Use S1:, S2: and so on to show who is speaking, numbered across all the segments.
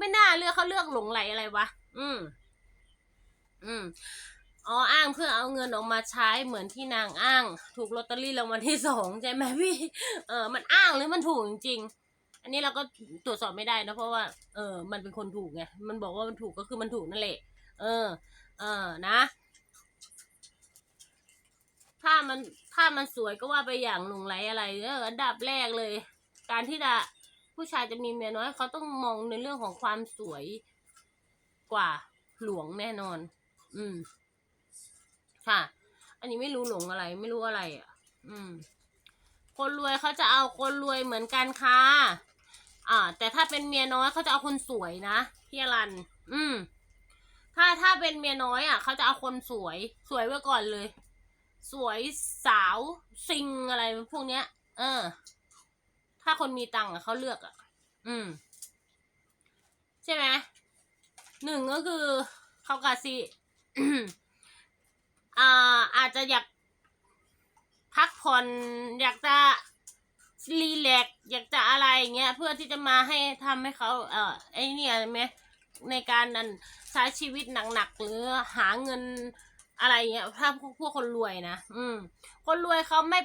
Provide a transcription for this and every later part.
S1: ไม่น่าเลือกเขาเลือกหลงไหลอะไรวะ อืม อืมอ๋ออ้างเพื่อเอาเงินออกมาใช้เหมือนที่นางอ้าง ถูกลอตเตอรี่รางวัลที่สองใช่ไหมพี่ เออ มันอ้างหรือมันถูกจริงๆ อันนี้เราก็ตรวจสอบไม่ได้นะเพราะว่า เออ มันเป็นคนถูกไง มันบอกว่ามันถูกก็คือมันถูกนั่นแหละ เออ เออ นะถ้ามันถ้ามันสวยก็ว่าไปอย่างหลงไหลอะไร เออ อันดับแรกเลย การที่จะ ผู้ชายจะมีเมียน้อยเขาต้องมองในเรื่องของความสวยกว่าหลวงแน่นอน อืม ค่ะ อันนี้ไม่รู้หลงอะไร ไม่รู้อะไร อะ อืม คนรวยเขาจะเอาคนรวยเหมือนกันค่ะ อ่า แต่ถ้าเป็นเมียน้อยเขาจะเอาคนสวยนะพี่รัน อืม ถ้าถ้าเป็นเมียน้อยอะเขาจะเอาคนสวย สวยไว้ก่อนเลย สวยสาวซิงอะไรพวกเนี้ย เออ ถ้าคนมีตังค์เขาเลือกอะ อืม ใช่ไหมหนึ่งก็คือเขากะสิอ่า อาจจะอยากพักผ่อนอยากจะรีแลกอยากจะอะไรอย่างเงี้ย เพื่อที่จะมาให้ทำให้เขา เอ่อไอเนี่ยไหมในการนั้นใช้ชีวิตหนักๆหรือหาเงินอะไรเงี้ยถ้าพวกพวกคนรวยนะอืม คนรวยเขาไม่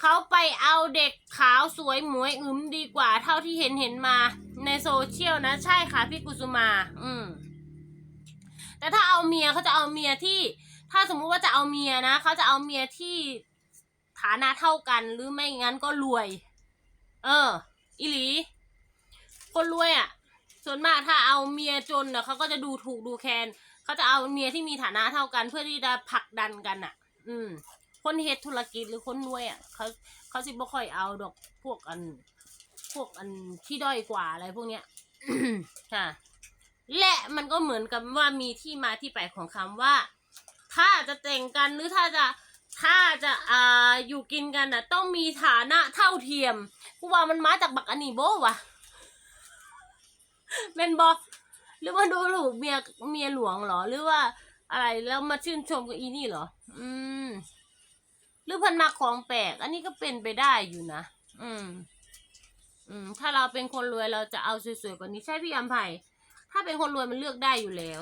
S1: เขาไปเอาเด็กขาวสวยหมวยอึมดีกว่าเท่าที่เห็นเห็นมาในโซเชียลนะใช่ค่ะพี่กุสุมา อืม แต่ถ้าเอาเมียเขาจะเอาเมียที่ ถ้าสมมุติว่าจะเอาเมียนะเขาจะเอาเมียที่ฐานะเท่ากันหรือไม่งั้นก็รวย เออ อีหลี คนรวยอะ่ะ ส่วนมากถ้าเอาเมียจนเน่ะเขาก็จะดูถูกดูแคลนเขาจะเอาเมียที่มีฐานะเท่ากัน เพื่อที่จะผลักดันกันอะ อืม คนเฮ็ดธุรกิจหรือคนรวยอะเขาเขาสิบ่ค่อยเอาดอกพวกอัน พวกอันที่ด้อยกว่าอะไรพวกเนี้ยค่ะ และมันก็เหมือนกับว่ามีที่มาที่ไปของคำว่า ถ้าจะแต่งกันหรือถ้าจะถ้าจะอ่าอยู่กินกันน่ะต้องมีฐานะเท่าเทียมกูว่ามันมาจากบักอันนี้โบวะเมนบอหรือว่าดูถูกเมียเมียหลวงเหรอ หรือว่าอะไรแล้วมาชื่นชมกับอีนี่เหรอ อืม หรือเพันมาของแปลก อันนี้ก็เป็นไปได้อยู่นะ อืม อืม ถ้าเราเป็นคนรวยเราจะเอาสวยๆกว่านี้ใช่พี่อัมไผ่ถ้าเป็นคนรวยมันเลือกได้อยู่แล้ว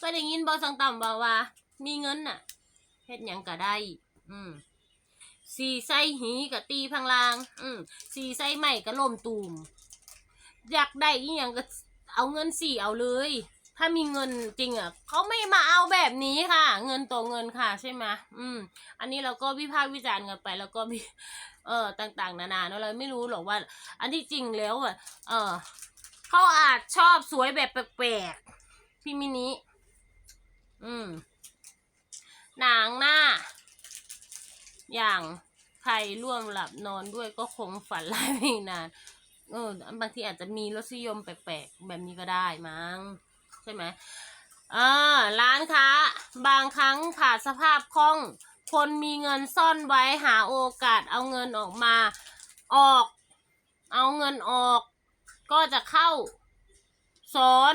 S1: ก็ได้ยินบอสังต่ำบอกว่า มีเงินน่ะเฮ็ดหยังก็ได้ อืมสีใส่หีกับตีพังลาง อืมสีใส่ใหม่ก็ล่มตูม อยากได้อีหยังก็เอาเงินสี่เอาเลย ถ้ามีเงินจริงอะเขาไม่มาเอาแบบนี้ค่ะ เงินต่อเงินค่ะใช่ไหมอืม อันนี้เราก็วิพากษ์วิจารณ์กันไป แล้วก็มีเออต่าง ๆ นานาเนอะเราไม่รู้หรอกว่า อันที่จริงแล้วอะเออเขาอาจชอบสวยแบบแปลกๆพี่มินิอืมหนางหน้า อย่างใครร่วมหลับนอนด้วยก็คงฝันร้ายไม่นานเออบางทีอาจจะมีรสนิยมแปลกๆแบบนี้ก็ได้มั้ง ใช่ไหมเออร้านค้า บางครั้งขาดสภาพคล่อง คนมีเงินซ่อนไว้หาโอกาสเอาเงินออกมา ออก เอาเงินออก ก็จะเข้าซ้อน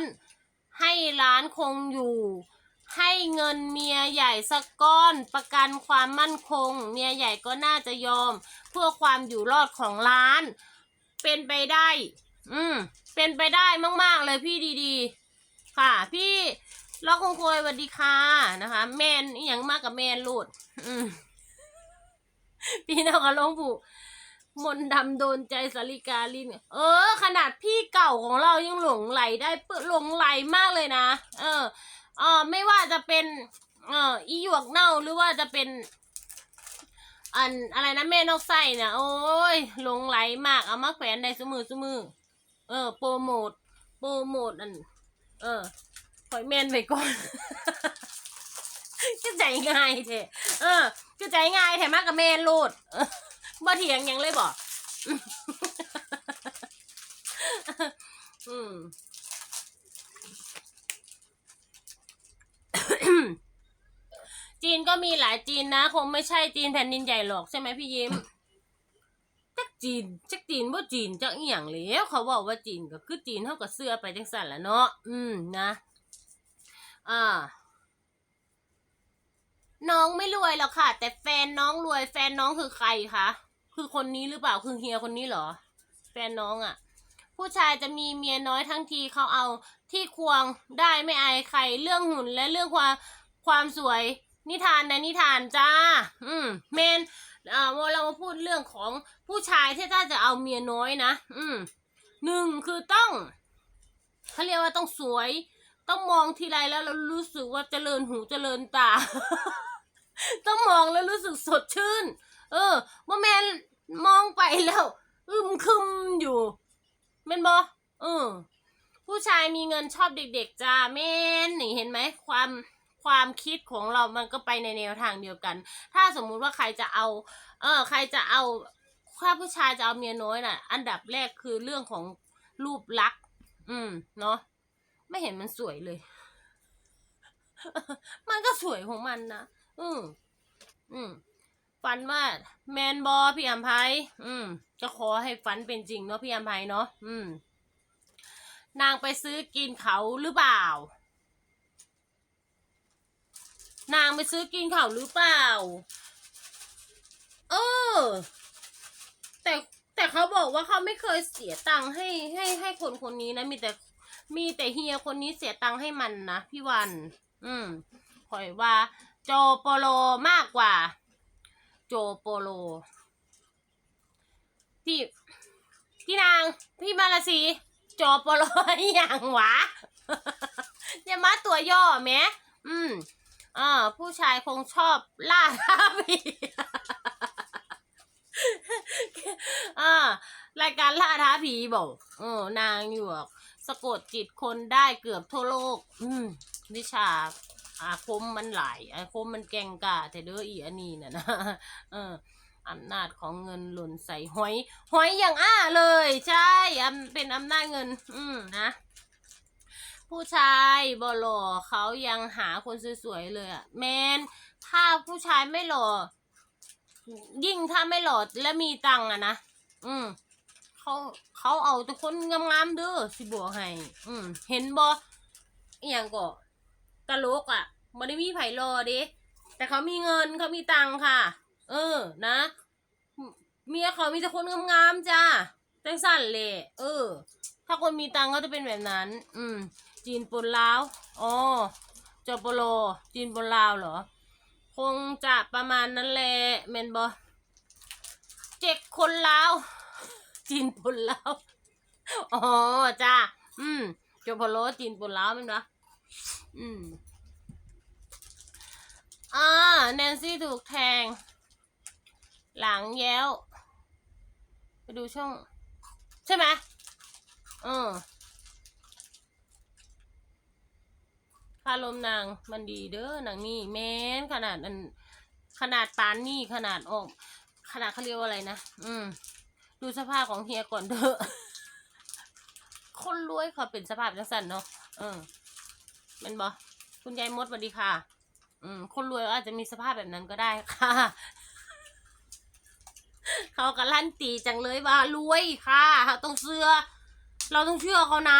S1: ให้ร้านคงอยู่ ให้เงินเมียใหญ่สักก้อน ประกันความมั่นคง เมียใหญ่ก็น่าจะยอม เพื่อความอยู่รอดของร้าน เป็นไปได้ อืม เป็นไปได้มาก ๆ เลยพี่ดี ๆ ค่ะ พี่ล็อกคงโคยสวัสดีค่ะนะคะ แมนอหย่างมากกับแมนลูดอืมพี่น้องอารมณ์ผูมนต์ดำโดนใจสาริกาลินเออ ขนาดพี่เก่าของเรายังหลงไหลได้เปิดหลงไหลมากเลยนะ เออเออไม่ว่าจะเป็น เอออีหยวกเน่าหรือว่าจะเป็น อันอะไรนะแม่นกไส้เนี่ยโอ้ยหลงไหลมากเอามาแขวนได้สมือสมือเออ โปรโมทโปรโมทอัน เออปล่อยแมนไปก่อนก็ใจง่ายเถอะเออก็ใจง่ายแถมมากกับแมนโลดบ่เถียงยังเลยบอกอืมจีนก็มีหลายจีนนะ คงไม่ใช่จีนแผ่นดินใหญ่หรอกใช่ไหมพี่ยิ้ม จีนจักจีนว่าจีนจักอีหยังแล้วเขาบอกว่าจีนก็คือจีนเท่ากับเสื้อไปจังสันแหละเนาะอืมนะอ่าน้องไม่รวยหรอกค่ะ แต่แฟนน้องรวยแฟนน้องคือใครคะคือคนนี้หรือเปล่าคือเฮียคนนี้เหรอ แฟนน้องอะ่ะ ผู้ชายจะมีเมียน้อยทั้งทีเขาเอาที่ควงได้ไม่อายใครเรื่องหุ่นและเรื่องความความสวยนิทานในนิทานจ้า อืมเมน อ่าเรามาพูดเรื่องของผู้ชายที่ถ้าจะเอาเมียน้อยนะ อืมหนึ่งคือต้องเขาเรียกว่าต้องสวย ต้องมองทีไรแล้วเรารู้สึกว่าเจริญหูเจริญตา ต้องมองแล้วรู้สึกสดชื่น เออว่าแมนมองไปแล้วอึมครึมอยู่แม่นบอเออ ผู้ชายมีเงินชอบเด็ก ๆจ้าแม่นนี่เห็นไหมความ ความคิดของเรามันก็ไปในแนวทางเดียวกัน ถ้าสมมุติว่าใครจะเอา เออ ใครจะเอาถ้าผู้ชายจะเอาเมียน้อยน่ะ อันดับแรกคือเรื่องของรูปลักษณ์อืม เนาะไม่เห็นมันสวยเลย มันก็สวยของมันนะอืมอืมฝันว่าแมนบอพี่อัมภัยอืมก็ขอให้ฝันเป็นจริงเนาะพี่อัมภัยเนาะอืม นางไปซื้อกินเขาหรือเปล่า นางไปซื้อกินเขาหรือเปล่า เออ แต่แต่เขาบอกว่าเขาไม่เคยเสียตังค์ให้ให้ให้คนคนนี้นะ มีแต่มีแต่เฮียคนนี้เสียตังค์ให้มันนะพี่วัน อืมคอยว่า โจโปโลมากกว่า โจโปโล พี่พี่นางพี่มาลาสีโจโปโลอย่างวะอย่ามาตัวย่อแหมอืม อ่าผู้ชายคงชอบล่าท้าผีอ่ารายการล่าท้าผีบอกเออนางอยู่บอกสะกดจิตคนได้เกือบทั่วโลก อืมวิชาอาคมมันหลายอาคมมันแกงกาแต่เด้ออีอันนี้น่ะนะเอออำนาจของเงินหล่นใส่หอย หอยอย่างอ้าเลย ใช่อำเป็นอำนาจเงิน อืมนะ ผู้ชายบอหล่อเขายังหาคนสวยๆเลยอะแมนถ้าผู้ชายไม่หล่อ ยิ่งถ้าไม่หล่อและมีตังค์อะนะอืมเขาเขาเอาแต่คนงามๆเด้อสิบอกให้อืมเห็นบออหย่างก็กะโหลกอะบ่ได้มีไผ่รอเด้แต่เขามีเงินเขามีตังค์ค่ะ เออ นะเมียเขามีแต่คนงามๆจ้าจังสั่นเลยเออ ถ้าคนมีตังก็จะเป็นแบบนั้น อืม จีนปนลาวอ๋อจอปโล จีนปนลาวเหรอ คงจะประมาณนั้นแหละเมนบอเจ็กคนลาว จีนปนลาวอ๋อจ้าอืมจอปโลจีนปนลาวแมันปะอืมอ่าแนนซี่ถูกแทง หลังแย้ว ไปดูช่อง ใช่ไหม เออคาลมนางมันดีเด้อนางนี่แม้นขนาดอันขนาดปานนี่ขนาดออก ขนาดเขาเรียกว่าอะไรนะอืม ดูสภาพของเฮียก่อนเถอะคนรวยเขาเป็นสภาพจังสันเนาะเออมันบอคุณยายมดสวัสดีค่ะ อืม คนรวยอาจจะมีสภาพแบบนั้นก็ได้ค่ะ เขาการันตีจังเลยว่ารวยค่ะ ต้องเชื่อ เราต้องเชื่อเขานะ